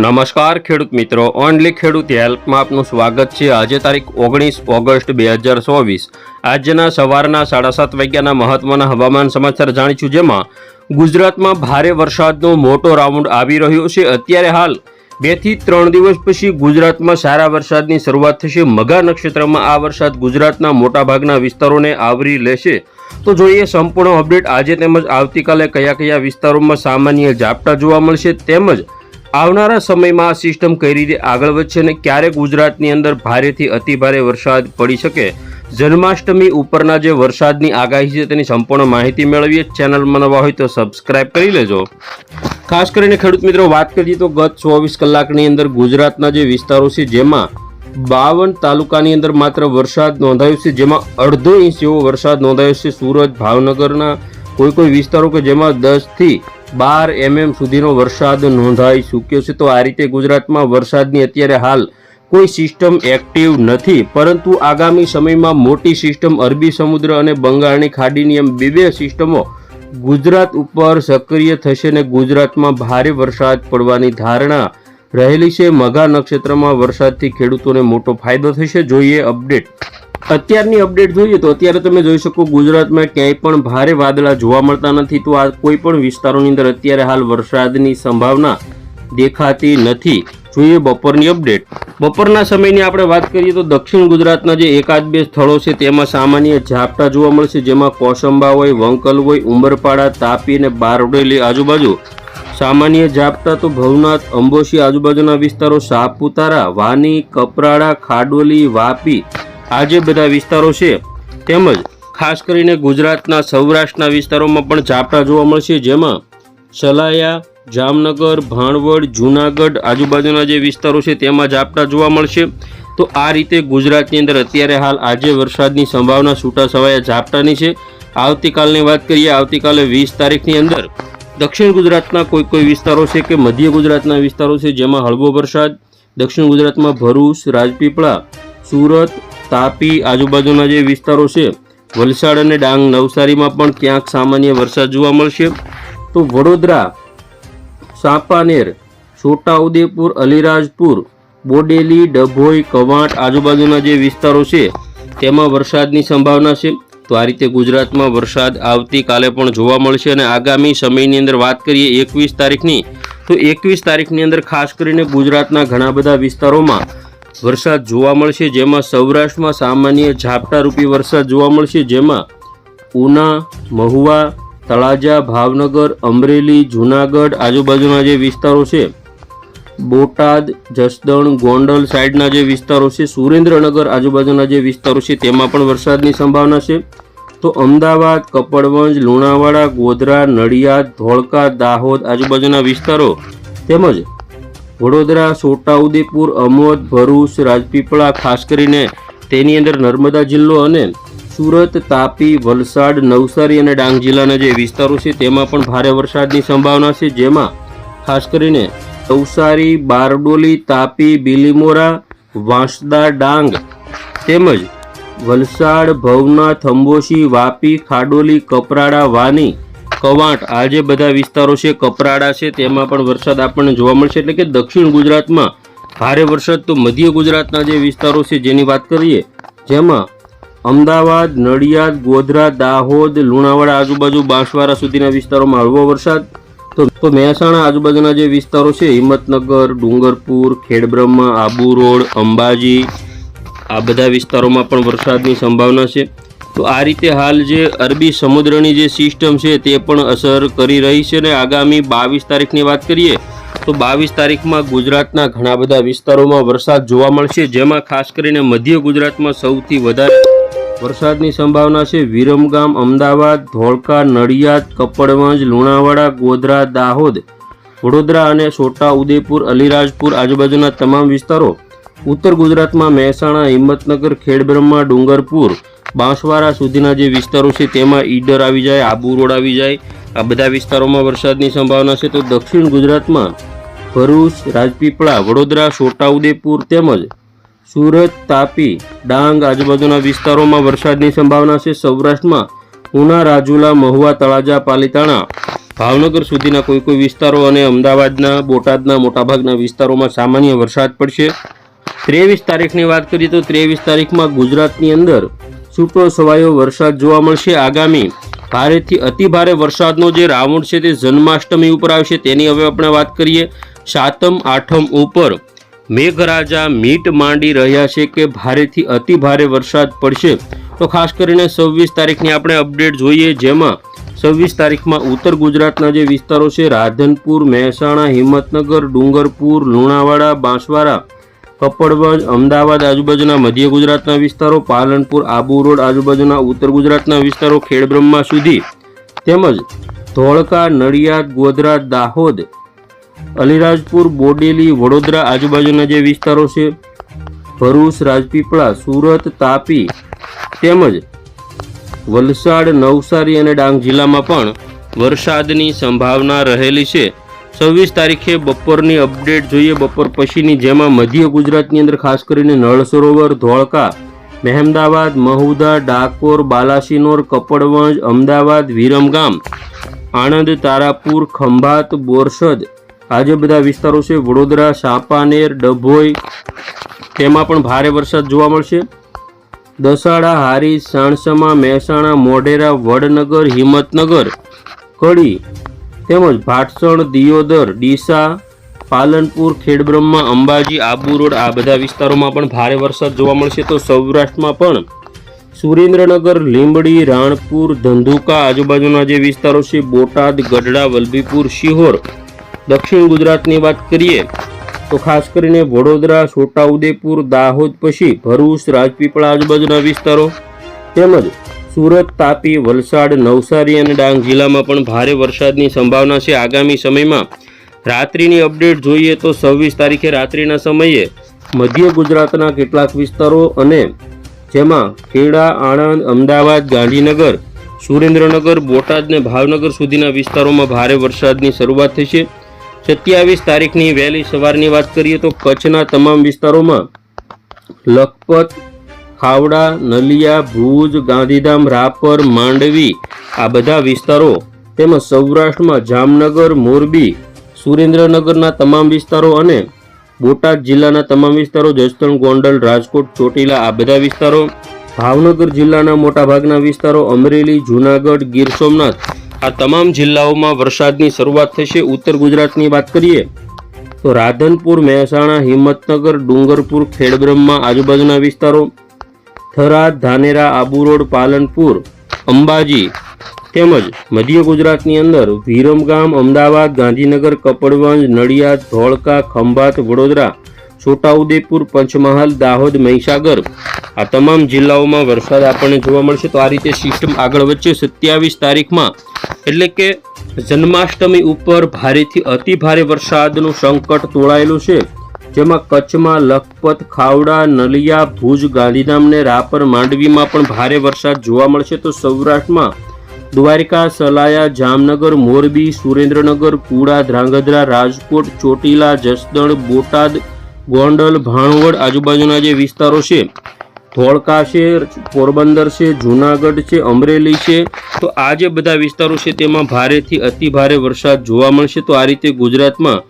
નમસ્કાર, ખેડૂત મિત્રો. ઓનલી ખેડૂત હેલ્પમાં આપનું સ્વાગત છે. આજે તારીખ ઓગણીસ ઓગસ્ટ બે હજાર ચોવીસ. આજના સવારના સાડા સાત વાગ્યાના મહત્વના હવામાન સમાચાર જાણીશું જેમાં ગુજરાતમાં ભારે વરસાદનો મોટો રાઉન્ડ આવી રહ્યો છે. અત્યારે હાલ બેથી ત્રણ દિવસ પછી ગુજરાતમાં સારા વરસાદની શરૂઆત થશે. મઘા નક્ષત્રમાં આ વરસાદ ગુજરાતના મોટાભાગના વિસ્તારોને આવરી લેશે. તો જોઈએ સંપૂર્ણ અપડેટ. આજે તેમજ આવતીકાલે કયા કયા વિસ્તારોમાં સામાન્ય ઝાપટા જોવા મળશે તેમજ આવનારા સમયમાં આ સિસ્ટમ કઈ રીતે આગળ વધશે અને ક્યારે ગુજરાતની અંદર ભારેથી અતિભારે વરસાદ પડી શકે? જન્માષ્ટમી ઉપરના જે વરસાદની આગાહી છે તેની સંપૂર્ણ માહિતી મેળવીએ. ચેનલમાં નવા હોય તો સબસ્ક્રાઇબ કરી લેજો. ખાસ કરીને ખેડૂત મિત્રો, વાત કરીએ તો ગત ચોવીસ કલાકની અંદર ગુજરાતના જે વિસ્તારો છે, જેમાં બાવન તાલુકાની અંદર માત્ર વરસાદ નોંધાયો છે, જેમાં અડધો ઇંચ જેવો વરસાદ નોંધાયો છે. સુરત ભાવનગરના કોઈ કોઈ વિસ્તારો કે જેમાં દસથી બાર એમએમ સુધીનો વરસાદ નોંધાઈ ચૂક્યો છે. તો આ રીતે ગુજરાતમાં વરસાદની અત્યારે હાલ કોઈ સિસ્ટમ એક્ટિવ નથી. પરંતુ આગામી સમયમાં મોટી સિસ્ટમ અરબી સમુદ્ર અને બંગાળની ખાડીની એમ બે સિસ્ટમો ગુજરાત ઉપર સક્રિય થશે ને ગુજરાતમાં ભારે વરસાદ પડવાની ધારણા રહેલી છે. મઘા નક્ષત્રમાં વરસાદથી ખેડૂતોને મોટો ફાયદો થશે. જોઈએ અપડેટ. અત્યારની અપડેટ જોઈએ તો અત્યારે તમે જોઈ શકો ગુજરાતમાં ક્યાંય પણ ભારે વાદળા જોવા મળતા નથી. તો આ કોઈ પણ વિસ્તારોની અંદર અત્યારે હાલ વરસાદની સંભાવના દેખાતી નથી. જોઈએ બપોરની અપડેટ. બપોરના સમયની આપણે વાત કરીએ તો દક્ષિણ ગુજરાતના જે એકાદ બે સ્થળો છે તેમાં સામાન્ય ઝાપટા જોવા મળશે, જેમાં કોસંબા હોય, વંકલ હોય, ઉંબરપાડા, તાપી અને બારડોલી આજુબાજુ. સામાન્ય ઝાપટા તો ભવનાથ, અંબોશી આજુબાજુના વિસ્તારો સાપુતારા, વાની, કપરાડા, ખાડોલી, વાપી આ જે બધા વિસ્તારો છે, તેમજ ખાસ કરીને ગુજરાતના સૌરાષ્ટ્રના વિસ્તારોમાં પણ ઝાપટા જોવા મળશે, જેમાં સલાયા, જામનગર, ભાણવડ, જૂનાગઢ આજુબાજુના જે વિસ્તારો છે, તેમાં ઝાપટા જોવા મળશે. તો આ રીતે ગુજરાતની અંદર અત્યારે હાલ આજે વરસાદની સંભાવના છૂટા છવાયા ઝાપટાની છે. આવતીકાલની વાત કરીએ, આવતીકાલે વીસ તારીખની અંદર દક્ષિણ ગુજરાતના કોઈ કોઈ વિસ્તારો છે કે મધ્ય ગુજરાતના વિસ્તારો છે, જેમાં હળવો વરસાદ, દક્ષિણ ગુજરાતમાં ભરૂચ, રાજપીપળા, સુરત તાપી આજુબાજુના જે વિસ્તારો છે, વલસાડ અને ડાંગ નવસારીમાં પણ ક્યાંક સામાન્ય વરસાદ જોવા મળશે. તો વડોદરા, સાપાનેર, છોટાઉદેપુર, અલીરાજપુર, બોડેલી, ડભોઈ, કવાંટ આજુબાજુના જે વિસ્તારો છે, તેમાં વરસાદની સંભાવના છે. તો આ રીતે ગુજરાતમાં વરસાદ આવતીકાલે પણ જોવા મળશે અને આગામી સમયની અંદર વાત કરીએ એકવીસ તારીખની, તો એકવીસ તારીખની અંદર ખાસ કરીને ગુજરાતના ઘણા બધા વિસ્તારોમાં વરસાદ જોવા મળશે, જેમાં સૌરાષ્ટ્રમાં સામાન્ય ઝાપટારૂપી વરસાદ જોવા મળશે, જેમાં ઉના, મહુવા, તળાજા, ભાવનગર, અમરેલી, જૂનાગઢ, આજુબાજુના જે વિસ્તારો છે, બોટાદ, જસદણ, ગોંડલ સાઈડના જે વિસ્તારો છે, સુરેન્દ્રનગર આજુબાજુના જે વિસ્તારો છે, તેમાં પણ વરસાદની સંભાવના છે. તો અમદાવાદ, કપડવંજ, લુણાવાડા, ગોધરા, નડિયાદ, ધોળકા, દાહોદ આજુબાજુના વિસ્તારો તેમજ વડોદરા છોટાઉદેપુર અમોદ, ભરૂચ, રાજપીપળા, ખાસ કરીને તેની અંદર નર્મદા જિલ્લો અને સુરત, તાપી, વલસાડ, નવસારી અને ડાંગ જિલ્લાના જે વિસ્તારો છે, તેમાં પણ ભારે વરસાદની સંભાવના છે. જેમાં ખાસ કરીને નવસારી, બારડોલી, તાપી, બિલીમોરા, વાંસદા, ડાંગ તેમજ વલસાડ, ભવનાથ, અંબોશી, વાપી, ખાડોલી, કપરાડા, વાની કવાંટ. આ જે બધા વિસ્તારો છે, કપરાડા છે, તેમાં પણ વરસાદ આપણને જોવા મળશે. એટલે કે દક્ષિણ ગુજરાતમાં ભારે વરસાદ તો મધ્ય ગુજરાતના જે વિસ્તારો છે, જેની વાત કરીએ, જેમાં અમદાવાદ, નડિયાદ, ગોધરા, દાહોદ, લુણાવાડા, આજુબાજુ બાંસવાડા સુધીના વિસ્તારોમાં હળવો વરસાદ. તો મહેસાણા આજુબાજુના જે વિસ્તારો છે, હિંમતનગર, ડુંગરપુર, ખેડબ્રહ્મા, આબુ રોડ, અંબાજી, આ બધા વિસ્તારોમાં પણ વરસાદની સંભાવના છે. તો આ રીતે હાલ જે અરબી સમુદ્રની જે સિસ્ટમ છે તે પણ અસર કરી રહી છે અને આગામી બાવીસ તારીખની વાત કરીએ તો બાવીસ તારીખમાં ગુજરાતના ઘણા બધા વિસ્તારોમાં વરસાદ જોવા મળશે, જેમાં ખાસ કરીને મધ્ય ગુજરાતમાં સૌથી વધારે વરસાદની સંભાવના છે. વિરમગામ, અમદાવાદ, ધોળકા, નડિયાદ, કપડવંજ, લુણાવાડા, ગોધરા, દાહોદ, વડોદરા અને છોટા ઉદેપુર, અલીરાજપુર આજુબાજુના તમામ વિસ્તારો, ઉત્તર ગુજરાતમાં મહેસાણા, હિંમતનગર, ખેડબ્રહ્મા, ડુંગરપુર બાંસવાડા સુધીના જે વિસ્તારો છે તેમાં ઈડર આવી જાય, આબુ રોડ આવી જાય. આ બધા વિસ્તારોમાં વરસાદની સંભાવના છે તો દક્ષિણ ગુજરાતમાં ભરૂચ, રાજપીપળા, વડોદરા, છોટાઉદેપુર તેમજ સુરત, તાપી, ડાંગ આજુબાજુના વિસ્તારોમાં વરસાદની સંભાવના છે. સૌરાષ્ટ્રમાં ઉના, રાજુલા, મહુવા, તળાજા, પાલીતાણા, ભાવનગર સુધીના કોઈ કોઈ વિસ્તારો અને અમદાવાદના, બોટાદના મોટાભાગના વિસ્તારોમાં સામાન્ય વરસાદ પડશે. ત્રેવીસ તારીખની વાત કરીએ તો ત્રેવીસ તારીખમાં ગુજરાતની અંદર છૂટો છવાયો વરસાદ જોવા મળશે આગામી. ભારેથી અતિ ભારે વરસાદનો જે રાઉન્ડ છે તે જન્માષ્ટમી ઉપર આવશે તેની હવે આપણે વાત કરીએ સાતમ, આઠમ ઉપર. મેઘરાજા મીટ માંડી રહ્યા છે કે ભારેથી અતિ ભારે વરસાદ પડશે. તો ખાસ કરીને છવ્વીસ તારીખની આપણે અપડેટ જોઈએ જેમાં છવ્વીસ તારીખમાં ઉત્તર ગુજરાતના જે વિસ્તારો છે રાધનપુર, મહેસાણા, હિંમતનગર, ડુંગરપુર, લુણાવાડા, બાંસવાડા કપડવંજ, અમદાવાદ, આજુબાજુના મધ્ય ગુજરાતના વિસ્તારો, પાલનપુર, આબુ રોડ, આજુબાજુના ઉત્તર ગુજરાતના વિસ્તારો, ખેડબ્રહ્મા સુધી. તેમજ ધોળકા, નડિયાદ, ગોધરા, દાહોદ, અલીરાજપુર, બોડેલી, વડોદરા આજુબાજુના જે વિસ્તારો છે, ભરૂચ, રાજપીપળા, સુરત, તાપી, તેમજ વલસાડ, નવસારી અને ડાંગ જિલ્લામાં પણ વરસાદની સંભાવના રહેલી છે. છવ્વીસ તારીખે બપોરની અપડેટ જોઈએ. બપોર પછીની જેમાં મધ્ય ગુજરાતની અંદર ખાસ કરીને નળ સરોવર ધોળકા, મહેમદાવાદ, મહુદા, ડાકોર, બાલાસિનોર, કપડવંજ, અમદાવાદ, વિરમગામ, આણંદ, તારાપુર, ખંભાત, બોરસદ આ જે બધા વિસ્તારો છે. વડોદરા, સાપાનેર, ડભોઈ, તેમાં પણ ભારે વરસાદ જોવા મળશે. દસાડા હારી સાણસમા, મહેસાણા, મોઢેરા, વડનગર, હિંમતનગર, કડી તેમજ ભાટસણ, દિયોદર, ડીસા, પાલનપુર, ખેડબ્રહ્મા, અંબાજી, આબુ રોડ આ બધા વિસ્તારોમાં પણ ભારે વરસાદ જોવા મળશે. તો સૌરાષ્ટ્રમાં પણ સુરેન્દ્રનગર, લીંબડી, રાણપુર, ધંધુકા આજુબાજુના જે વિસ્તારો છે, બોટાદ, ગઢડા, વલભીપુર, શિહોર, દક્ષિણ ગુજરાતની વાત કરીએ તો ખાસ કરીને વડોદરા, છોટાઉદેપુર, દાહોદ પછી ભરૂચ, રાજપીપળા આજુબાજુના વિસ્તારો તેમજ સુરત, તાપી, વલસાડ, નવસારી અને ડાંગ જિલ્લામાં પણ ભારે વરસાદની સંભાવના છે. આગામી સમયમાં રાત્રિની અપડેટ જોઈએ તો છવ્વીસ તારીખે રાત્રિના સમયે મધ્ય ગુજરાતના કેટલાક વિસ્તારો અને જેમાં ખેડા, આણંદ, અમદાવાદ, ગાંધીનગર, સુરેન્દ્રનગર, બોટાદ અને ભાવનગર સુધીના વિસ્તારોમાં ભારે વરસાદની શરૂઆત થશે સત્યાવીસ તારીખની વહેલી સવારની વાત કરીએ તો કચ્છના તમામ વિસ્તારોમાં લખપત ખાવડા, નલિયા, ભુજ, ગાંધીધામ, રાપર, માંડવી આ બધા વિસ્તારો તેમજ સૌરાષ્ટ્રમાં જામનગર, મોરબી, સુરેન્દ્રનગરના તમામ વિસ્તારો અને બોટાદ જિલ્લાના તમામ વિસ્તારો, જસદણ, ગોંડલ, રાજકોટ, ચોટીલા આ બધા વિસ્તારો, ભાવનગર જિલ્લાના મોટાભાગના વિસ્તારો, અમરેલી, જૂનાગઢ, ગીર સોમનાથ આ તમામ જિલ્લાઓમાં વરસાદની શરૂઆત થશે. ઉત્તર ગુજરાતની વાત કરીએ તો રાધનપુર, મહેસાણા, હિંમતનગર, ડુંગરપુર, ખેડબ્રહ્મા આજુબાજુના વિસ્તારો થરાદ, ધાનેરા, આબુ રોડ, પાલનપુર, અંબાજી તેમજ મધ્ય ગુજરાતની અંદર વિરમગામ અમદાવાદ, ગાંધીનગર, કપડવંજ, નડિયાદ, ધોળકા, ખંભાત, વડોદરા, છોટાઉદેપુર, પંચમહાલ, દાહોદ, મહીસાગર આ તમામ જિલ્લાઓમાં વરસાદ આપણને જોવા મળશે. તો આ રીતે સિસ્ટમ આગળ વચ્ચે સત્યાવીસ તારીખમાં એટલે કે જન્માષ્ટમી ઉપર ભારેથી અતિ ભારે વરસાદનું સંકટ તોળાયેલું છે. જેમાં કચ્છમાં લખપત, ખાવડા, નલિયા, ભુજ, ગાંધીધામ ને રાપર માંડવીમાં પણ ભારે વરસાદ જોવા મળશે. તો સૌરાષ્ટ્રમાં દ્વારિકા, સલાયા, જામનગર, મોરબી, સુરેન્દ્રનગર, કુડા, ધ્રાંગધ્રા, રાજકોટ, ચોટીલા, જસદણ, બોટાદ, ગોંડલ, ભાણવડ આજુબાજુના જે વિસ્તારો છે, ધોળકા છે, પોરબંદર છે, જૂનાગઢ છે, અમરેલી છે, તો આ જે બધા વિસ્તારો છે તેમાં ભારેથી અતિ ભારે વરસાદ જોવા મળશે. તો આ રીતે ગુજરાતમાં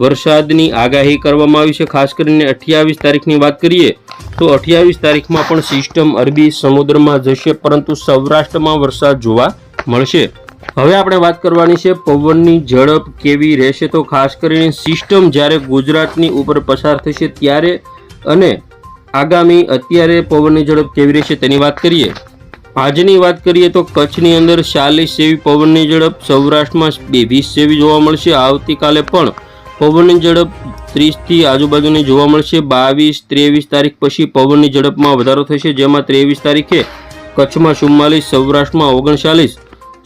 વરસાદની આગાહી કરવામાં આવી છે. ખાસ કરીને અઠ્યાવીસ તારીખની વાત કરીએ તો અઠ્યાવીસ તારીખમાં પણ સિસ્ટમ અરબી સમુદ્રમાં જશે, પરંતુ સૌરાષ્ટ્રમાં વરસાદ જોવા મળશે. હવે આપણે વાત કરવાની છે પવનની ઝડપ કેવી રહેશે? તો ખાસ કરીને સિસ્ટમ જ્યારે ગુજરાતની ઉપર પસાર થશે ત્યારે અને આગામી અત્યારે પવનની ઝડપ કેવી રહેશે તેની વાત કરીએ. આજની વાત કરીએ તો કચ્છની અંદર ચાલીસ જેવી પવનની ઝડપ, સૌરાષ્ટ્રમાં બે વીસ જેવી જોવા મળશે. આવતીકાલે પણ પવનની ઝડપ ત્રીસથી આજુબાજુની જોવા મળશે. બાવીસ, ત્રેવીસ તારીખ પછી પવનની ઝડપમાં વધારો થશે. જેમાં ત્રેવીસ તારીખે કચ્છમાં ચુમ્માલીસ, સૌરાષ્ટ્રમાં ઓગણચાલીસ.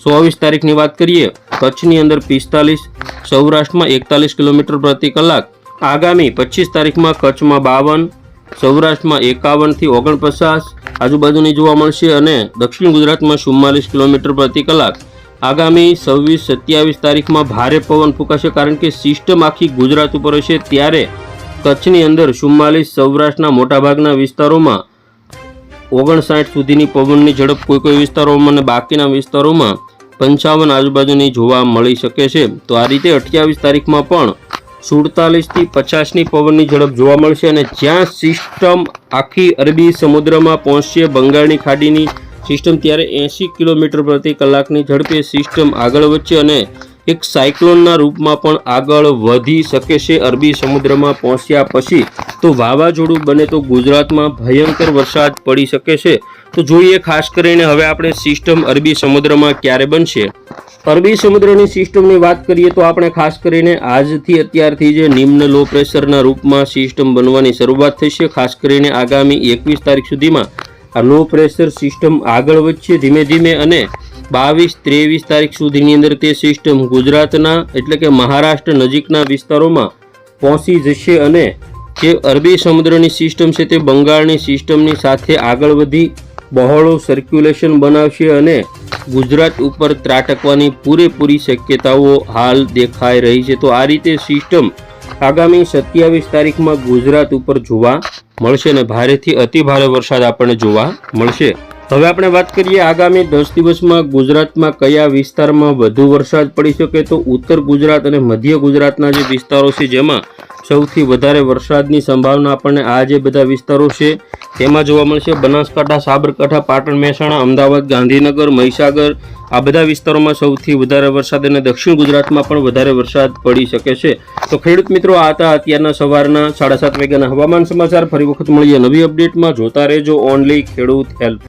ચોવીસ તારીખની વાત કરીએ, કચ્છની અંદર પિસ્તાલીસ, સૌરાષ્ટ્રમાં એકતાલીસ કિલોમીટર પ્રતિ કલાક. આગામી પચીસ તારીખમાં કચ્છમાં બાવન, સૌરાષ્ટ્રમાં એકાવનથી ઓગણપચાસ આજુબાજુની જોવા મળશે અને દક્ષિણ ગુજરાતમાં ચુમ્માલીસ કિલોમીટર પ્રતિ કલાક. આગામી છવ્વીસ સત્યાવીસ તારીખમાં ભારે પવન ફૂંકાશે કારણ કે સિસ્ટમ આખી ગુજરાત ઉપર હશે ત્યારે કચ્છની અંદર ચુમ્માલીસ સૌરાષ્ટ્રના મોટાભાગના વિસ્તારોમાં ઓગણસાઠ સુધીની પવનની ઝડપ કોઈ કોઈ વિસ્તારોમાં અને બાકીના વિસ્તારોમાં પંચાવન આજુબાજુની જોવા મળી શકે છે. તો આ રીતે અઠ્યાવીસ તારીખમાં પણ સુડતાલીસથી પચાસની પવનની ઝડપ જોવા મળશે અને જ્યાં સિસ્ટમ આખી અરબી સમુદ્રમાં પહોંચશે, બંગાળની ખાડીની સિસ્ટમ ત્યારે એંસી કિલોમીટર પ્રતિ કલાકની ઝડપે સિસ્ટમ આગળ વધશે અને એક સાયક્લોનના રૂપમાં પણ આગળ વધી શકે છે. અરબી સમુદ્રમાં પહોંચ્યા પછી તો વાવાઝોડું બને તો ગુજરાતમાં ભયંકર વરસાદ પડી શકે છે. તો જોઈએ ખાસ કરીને હવે આપણે સિસ્ટમ અરબી સમુદ્રમાં ક્યારે બનશે. અરબી સમુદ્રની સિસ્ટમની વાત કરીએ તો આપણે ખાસ કરીને આજથી અત્યારથી જે નિમ્ન લો પ્રેશરના રૂપમાં સિસ્ટમ બનવાની શરૂઆત થશે ખાસ કરીને આગામી એકવીસ તારીખ સુધીમાં આ લો પ્રેશર સિસ્ટમ આગળ વધશે ધીમે ધીમે અને બાવીસ ત્રેવીસ તારીખ સુધીની અંદર તે સિસ્ટમ ગુજરાતના એટલે કે મહારાષ્ટ્ર નજીકના વિસ્તારોમાં પહોંચી જશે અને જે અરબી સમુદ્રની સિસ્ટમ છે તે બંગાળની સિસ્ટમની સાથે આગળ વધી બહોળો સર્ક્યુલેશન બનાવશે અને ગુજરાત ઉપર ત્રાટકવાની પૂરેપૂરી શક્યતાઓ હાલ દેખાઈ રહી છે. તો આ રીતે સિસ્ટમ આગામી સત્યાવીસ તારીખમાં ગુજરાત ઉપર જોવા મળશે અને ભારેથી અતિ ભારે વરસાદ આપણને જોવા મળશે. હવે આપણે વાત કરીએ આગામી દસ દિવસમાં ગુજરાતમાં કયા વિસ્તારમાં વધુ વરસાદ પડી શકે તો ઉત્તર ગુજરાત અને મધ્ય ગુજરાતના જે વિસ્તારો છે જેમાં સૌથી વધારે વરસાદની સંભાવના આપણને આ જે બધા વિસ્તારો છે, તેમાં જોવા મળશે બનાસકાંઠા, સાબરકાંઠા, પાટણ, મહેસાણા, અમદાવાદ, ગાંધીનગર, મહીસાગર, આ બધા વિસ્તારોમાં સૌથી વધારે વરસાદ અને દક્ષિણ ગુજરાતમાં પણ વધારે વરસાદ પડી શકે છે. તો ખેડૂત મિત્રો, આ હતા અત્યારના સવારના સાડા સાત વાગ્યાના હવામાન સમાચાર. ફરી વખત મળીએ નવી અપડેટમાં. જોતા રહેજો ઓનલી ખેડૂત હેલ્પ.